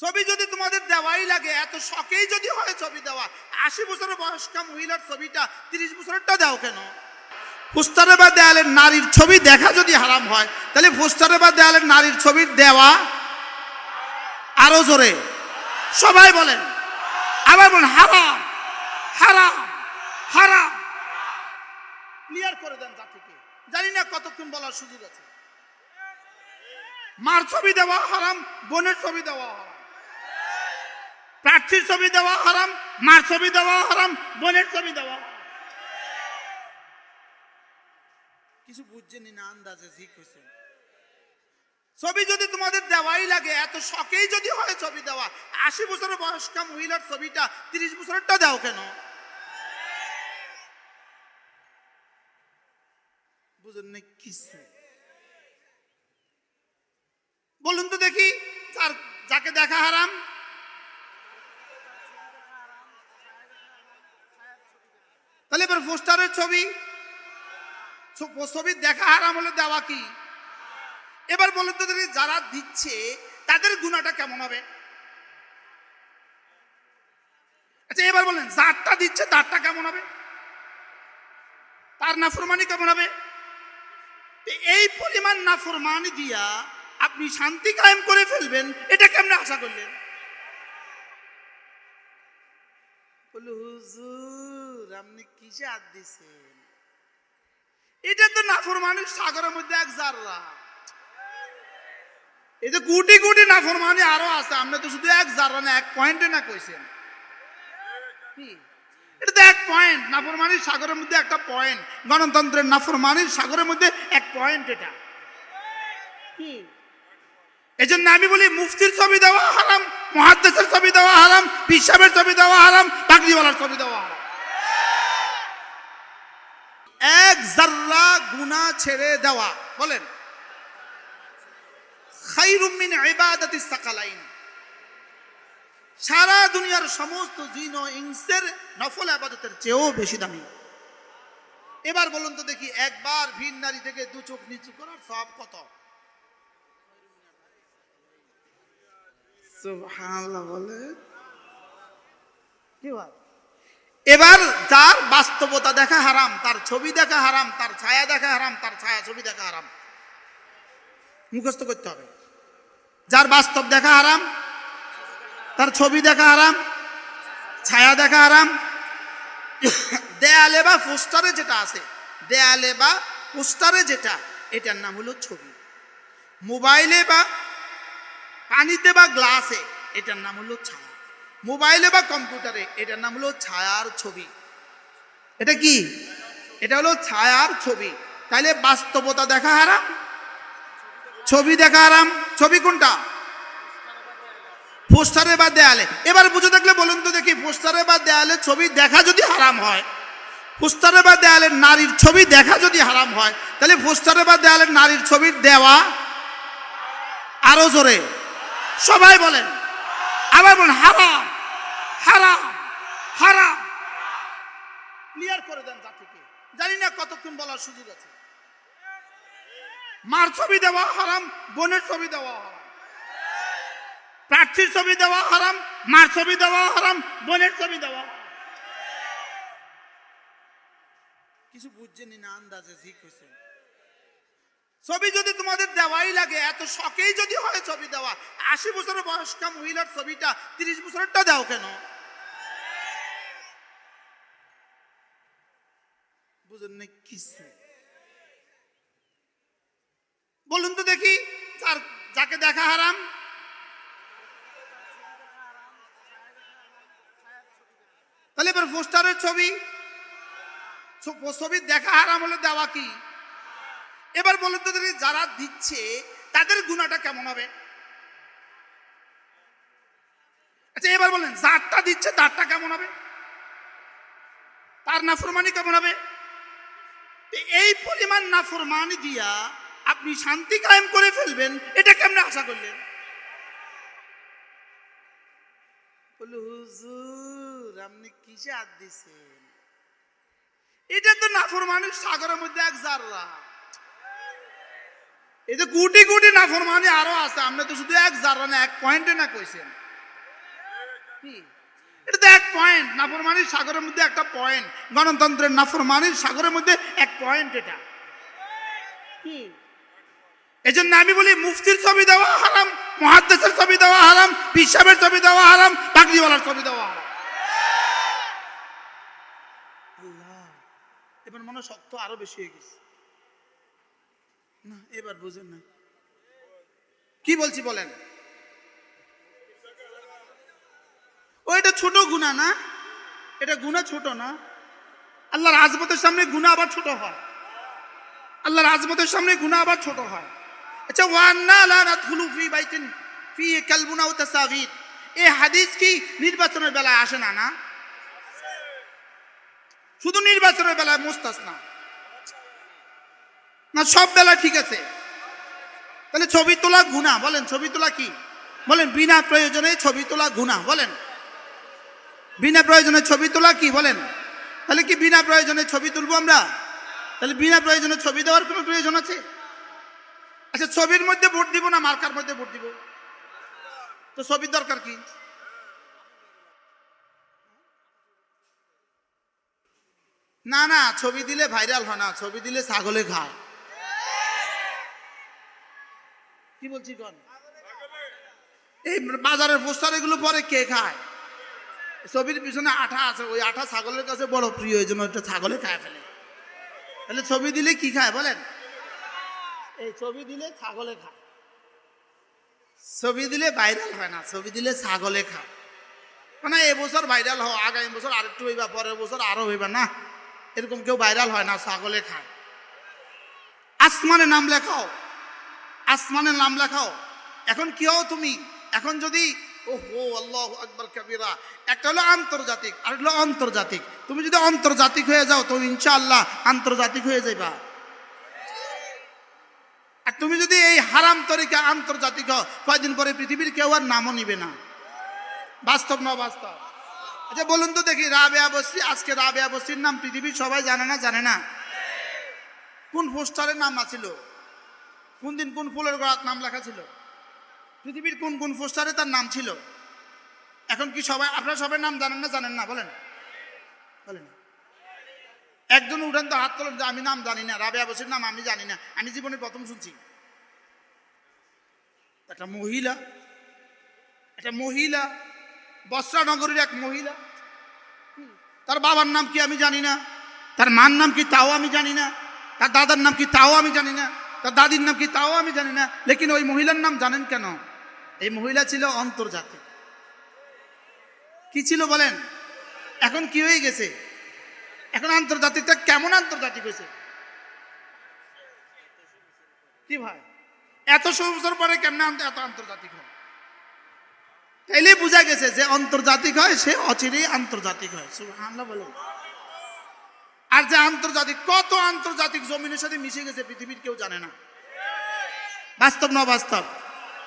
ছবি যদি তোমাদের দেওয়াই লাগে, এত শখেই যদি হয় ছবি দেওয়া, আশি বছরের বয়স্কা মহিলার ছবিটা, তিরিশ বছরেরটা দাও কেন? পোস্টারে বা দেয়ালের নারীর ছবি দেখা যদি হারাম হয়, তাহলে পোস্টারে বা দেয়ালের নারীর ছবির দেওয়া আরও জোরে। সবাই বলেন, আবার বলেন, হারাম হারাম হারাম। ক্লিয়ার করে দেন জাতিকে। জানি না কতক্ষণ বলার সুযোগ আছে। মার ছবি দেওয়া হারাম, বোনের ছবি দেওয়া হারাম। প্রার্থীর ছবি দেওয়া হারাম মার ছবি দেওয়া হারাম বোনের ছবি দেওয়া। কিছু বুঝছেনি না আন্দাজে ঠিক হয়েছে। ছবি যদি তোমাদের দেওয়াই লাগে এত শখেই যদি হয় ছবি দেওয়া আশি বছরের বয়স্কা মহিলার ছবিটা তিরিশ বছরেরটা দাও কেন? বুঝেন না কিছু। বলুন তো দেখি যার যাকে দেখা হারাম তাহলে এবার পোস্টারের ছবি। ছ- ছবির দেখা হারাম হলে দেওয়া কি? এবার বলুন তো যারা দিচ্ছে, তাদের গুণাটা কেমন হবে? আচ্ছা এবার বলেন, যারটা দিচ্ছে, তারটা কেমন হবে? তার নাফরমানি কেমন হবে? এই পরিমাণ নাফরমানি দিয়া আপনি শান্তি কায়েম করে ফেলবেন, এটা কেমনে আশা করলেন? হুজুর আপনি কিসে হাত দিছেন? এটা তো নাফরমানির সাগরের মধ্যে এক জাররা। এই যে কোটি কোটি নাফর নাফরমানি আরও আছে, আপনি তো শুধু এক জাররা না, এক পয়েন্টে না কইছেন? এটা তো এক পয়েন্ট নাফরমানির সাগরের মধ্যে একটা পয়েন্ট গণতন্ত্রের নাফরমানির সাগরের মধ্যে এক পয়েন্ট এটা। কি? এই জন্য আমি বলি, মুফতির ছবি দেওয়া হারাম মহাদ্দেশের ছবি দেওয়া হারাম পিসাবের ছবি দেওয়া হারাম পাগড়িওয়ালার ছবি দেওয়া হারাম। এক জাররা গুনাহ ছেড়ে দেওয়া। বলেন। খাইরুম মিন সাকালাইন। সারা দুনিয়ার সমস্ত জিন ও ইনসের নফল আবাদতের চেয়েও বেশি দামি। এবার বলুন তো দেখি, একবার ভিন নারী থেকে দু চোখ নিচু করার সব কত? বলে কি বল? এবার যার বাস্তবতা দেখা হারাম, তার ছবি দেখা হারাম, তার ছায়া দেখা হারাম, তার ছায়া ছবি দেখা হারাম। মুখস্থ করতে হবে। যার বাস্তব দেখা হারাম, তার ছবি দেখা হারাম, ছায়া দেখা হারাম, দেয়ালে বা পোস্টারে যেটা আছে, দেয়ালে বা পোস্টারে যেটা, এটার নাম হলো ছবি। মোবাইলে বা পানিতে বা গ্লাসে, এটার নাম হলো ছায়া। মোবাইলে বা কম্পিউটারে, এটার নাম হলো ছায়ার ছবি। এটা কি? এটা হলো ছায়ার ছবি। তাইলে বাস্তবতা দেখা হারাম? ছবি দেখা হারাম? ছবি কোনটা? পোস্টারে বা দেয়ালে। এবার বুঝে থাকলে বলুন তো দেখি, পোস্টারে বা দেয়ালে ছবি দেখা যদি হারাম হয়, পোস্টারে বা দেয়ালের নারীর ছবি দেখা যদি হারাম হয়, তাহলে পোস্টারে বা দেয়ালের নারীর ছবির দেওয়া আরও জোরে। সবাই বলেন। আবার বলেন হারাম হারাম হারাম। ক্লিয়ার করে দেন জাতিকে। জানি না কতক্ষণ বলার সুযোগ আছে। মার ছবি দেওয়া হারাম বোনের ছবি দেওয়া হারাম। প্রার্থীর ছবি দেওয়া হারাম মার ছবি দেওয়া হারাম বোনের ছবি দেওয়া। কিছু বুঝছেনি না আন্দাজে ঠিক হয়েছে ছবি যদি তোমাদের দেওয়াই লাগে, এত শখেই যদি হয় ছবি দেওয়া, আশি বছরের বয়স্কা মহিলার ছবিটা, তিরিশ বছরেরটা দাও কেন? না বলুন তো দেখি যাকে দেখা হারাম। তাহলে এবার পোস্টারের ছবি। ছ- ছবির দেখা হারাম হলে দেওয়া কি? এবার বলুন তো যারা দিচ্ছে, তাদের গুণাটা কেমন হবে? আচ্ছা এবার বলেন, যারটা দিচ্ছে, তারটা কেমন হবে? তার নাফরমানি কেমন হবে? এই পরিমাণ নাফরমানি দিয়া আপনি শান্তি কায়েম করে ফেলবেন, এটা কেমনে আশা করলেন? হুজুর, আপনি কিসে হাত দিছেন? এটা তো নাফরমানির সাগরের মধ্যে এক জাররা। এই যে কোটি কোটি নাফরমানি আরও আছে আপনি তো শুধু এক জাররা না, এক পয়েন্টে না কইছেন এটা তো এক পয়েন্ট নাফরমানির সাগরের মধ্যে একটা পয়েন্ট গণতন্ত্রের নাফরমানির সাগরের মধ্যে এক পয়েন্ট এটা। এই জন্য আমি বলি, মুফতির ছবি দেওয়া হারাম, মহাদ্দেশের ছবি দেওয়া হারাম পিসাবের ছবি দেওয়া হারাম পাগড়িওয়ালার ছবি দেওয়া হারাম। এবার মনে শক্ত আরও বেশি হয়ে গেছে। না, এবার বুঝেন না। কি বলছি বলেন? ও, এটা ছোট গুণা না? এটা গুণা ছোট না? আল্লাহর আজমতের সামনে গুণা আবার ছোট হয়। আল্লাহর আজমতের সামনে গুণা আবার ছোট হয়। আচ্ছা ওয়ান্না ফি বাইতিন, ফি কালবুনা ওয়া হাদিস কি নির্বাচনের বেলায় আসে না না? শুধু নির্বাচনের বেলায় মুস্তাসনা। না, সব বেলা ঠিক আছে। তাহলে ছবি তোলা গুণা বলেন, ছবি তোলা কি? বলেন, বিনা প্রয়োজনে ছবি তোলা গুণা বলেন। বিনা প্রয়োজনে ছবি তোলা কি, বলেন। তাহলে কি বিনা প্রয়োজনে ছবি তুলবো আমরা? তাহলে বিনা প্রয়োজনে ছবি দেওয়ার কোনো প্রয়োজন আছে? আচ্ছা ছবির মধ্যে ভোট দিব না, মার্কার মধ্যে ভোট দিব? তো ছবির দরকার কি? না না, ছবি দিলে ভাইরাল হয় না, ছবি দিলে ছাগলে খায় কি বলছি কন? এই বাজারের পোস্টার এগুলো পরে কে খায়? ছবির পিছনে আঠা আছে ওই আঠা ছাগলের কাছে বড় প্রিয় এই জন্য ওটা ছাগলে খায় ফেলে। তাহলে ছবি দিলে কি খায় বলেন? এই ছবি দিলে ছাগলে খায়। ছবি দিলে ভাইরাল হয় না ছবি দিলে ছাগলে খায়। মানে এবছর ভাইরাল হও আগামী বছর আরেকটু হইবা পরের বছর আরও হইবা না? এরকম কেউ ভাইরাল হয় না ছাগলে খায়। আসমানে নাম লেখাও। আসমানে নাম লেখাও। এখন কি হও তুমি? এখন যদি ও হো আল্লাহ আকবর কবিরা। একটা হলো আন্তর্জাতিক, আর হলো আন্তর্জাতিক তুমি যদি আন্তর্জাতিক হয়ে যাও, তো ইনশাআল্লাহ আন্তর্জাতিক হয়ে যাইবা। আর তুমি যদি এই হারাম তরিকা আন্তর্জাতিক হও, কয়দিন পরে পৃথিবীর কেউ আর নামও নিবে না। বাস্তব না বাস্তব? আচ্ছা বলুন তো দেখি, রাবেয়া বসরি, আজকে রাবেয়া বসরির নাম পৃথিবীর সবাই জানে না জানে না? কোন পোস্টারের নাম আছিল? কোন দিন কোন ফুলের গড়াত নাম লেখা ছিল? পৃথিবীর কোন কোন পোস্টারে তার নাম ছিল? এখন কি সবাই, আপনারা সবাই নাম জানেন না জানেন না, বলেন। বলেন। একজন উঠান তো হাত তোলেন, যে আমি নাম জানি না, রাবেয়া বসির নাম আমি জানি না, আমি জীবনে প্রথম শুনছি। একটা মহিলা একটা মহিলা বস্ত্রা নগরীর এক মহিলা। তার বাবার নাম কি আমি জানি না? তার মার নাম কি তাও আমি জানি না? তার দাদার নাম কি তাও আমি জানি না? তার দাদির নাম কি? তাও আমি জানি না। লেকিন ওই মহিলার নাম জানেন কেন? এই মহিলা ছিল অন্তর্জাতিক। কি ছিল বলেন? এখন কি হয়ে গেছে? এখন আন্তর্জাতিকটা কেমন আন্তর্জাতিক হয়েছে? কি ভাই? এত বছর পরে কেমন এত আন্তর্জাতিক হয়? তাইলে বোঝা গেছে যে আন্তর্জাতিক হয়, সে অচিরেই আন্তর্জাতিক হয়। সুবহানাল্লাহ বলেন। আর যে আন্তর্জাতিক, কত আন্তর্জাতিক জমিনের সাথে মিশে গেছে পৃথিবীর কেউ জানে না। বাস্তব না বাস্তব